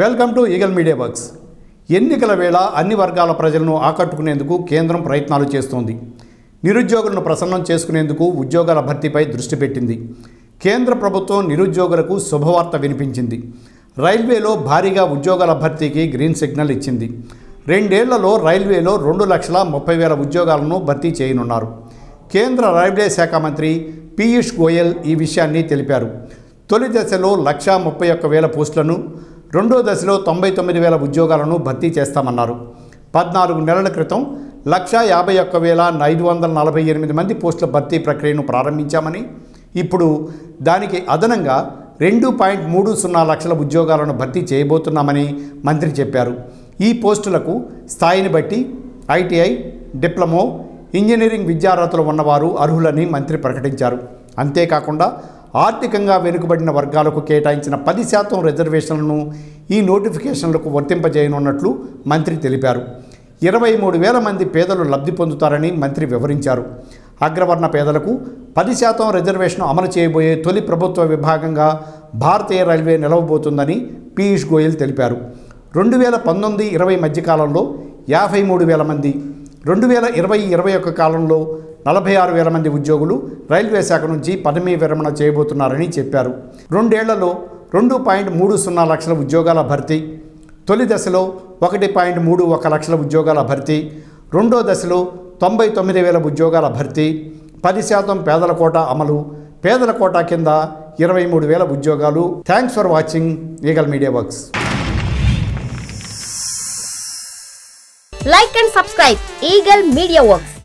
Welcome to Eagle Media Works ఎన్నికల వేళ అన్ని వర్గాల ప్రజలను ఆకట్టుకునేందుకు కేంద్రం ప్రయత్నాలు చేస్తోంది. నిరుద్యోగులను ప్రసన్నం చేసుకునేందుకు ఉద్యోగాల భర్తీపై దృష్టి పెట్టింది. కేంద్ర ప్రభుత్వం నిరుద్యోగులకు శుభవార్త వినిపించింది. రైల్వేలో భారీగా ఉద్యోగాల భర్తీకి గ్రీన్ సిగ్నల్ ఇచ్చింది. రెండేళ్ళలో రైల్వేలో రెండు లక్షల ముప్పై వేల ఉద్యోగాలను భర్తీ చేయనున్నారు. కేంద్ర రైల్వే శాఖ మంత్రి పీయూష్ గోయల్ ఈ విషయాన్ని తెలిపారు. తొలి దశలో లక్షా ముప్పై ఒక్క వేల పోస్టులను రెండో దశలో తొంభై తొమ్మిది వేల ఉద్యోగాలను భర్తీ చేస్తామన్నారు. పద్నాలుగు నెలల క్రితం లక్షా యాభై ఒక్క వేల ఐదు వందల నలభై ఎనిమిది మంది పోస్టుల భర్తీ ప్రక్రియను ప్రారంభించామని ఇప్పుడు దానికి అదనంగా రెండు పాయింట్ మూడు సున్నా లక్షల ఉద్యోగాలను భర్తీ చేయబోతున్నామని మంత్రి చెప్పారు. ఈ పోస్టులకు స్థాయిని బట్టి ఐటీఐ డిప్లొమో ఇంజనీరింగ్ విద్యార్హతలు ఉన్నవారు అర్హులని మంత్రి ప్రకటించారు. అంతేకాకుండా ఆర్థికంగా వెనుకబడిన వర్గాలకు కేటాయించిన పది శాతం రిజర్వేషన్లను ఈ నోటిఫికేషన్లకు వర్తింపజేయనున్నట్లు మంత్రి తెలిపారు. ఇరవై మూడు వేల మంది పేదలు లబ్ధి పొందుతారని మంత్రి వివరించారు. అగ్రవర్ణ పేదలకు పది శాతం రిజర్వేషన్ అమలు చేయబోయే తొలి ప్రభుత్వ విభాగంగా భారతీయ రైల్వే నిలవబోతుందని పీయూష్ గోయల్ తెలిపారు. రెండు వేల పంతొమ్మిది ఇరవై మధ్యకాలంలో యాభై మూడు వేల మంది రెండు వేల ఇరవై ఇరవై ఒక్క కాలంలో నలభై ఆరు వేల మంది ఉద్యోగులు రైల్వే శాఖ నుంచి పదవీ విరమణ చేయబోతున్నారని చెప్పారు. రెండేళ్ళలో రెండు పాయింట్ మూడు సున్నా లక్షల ఉద్యోగాల భర్తీ తొలి దశలో ఒకటి పాయింట్ మూడు ఒక లక్షల ఉద్యోగాల భర్తీ రెండో దశలో తొంభై తొమ్మిది వేల ఉద్యోగాల భర్తీ పది శాతం పేదల కోటా అమలు పేదల కోటా కింద ఇరవై మూడు వేల ఉద్యోగాలు. Thanks for watching Eagle Media Works like and subscribe Eagle Media Works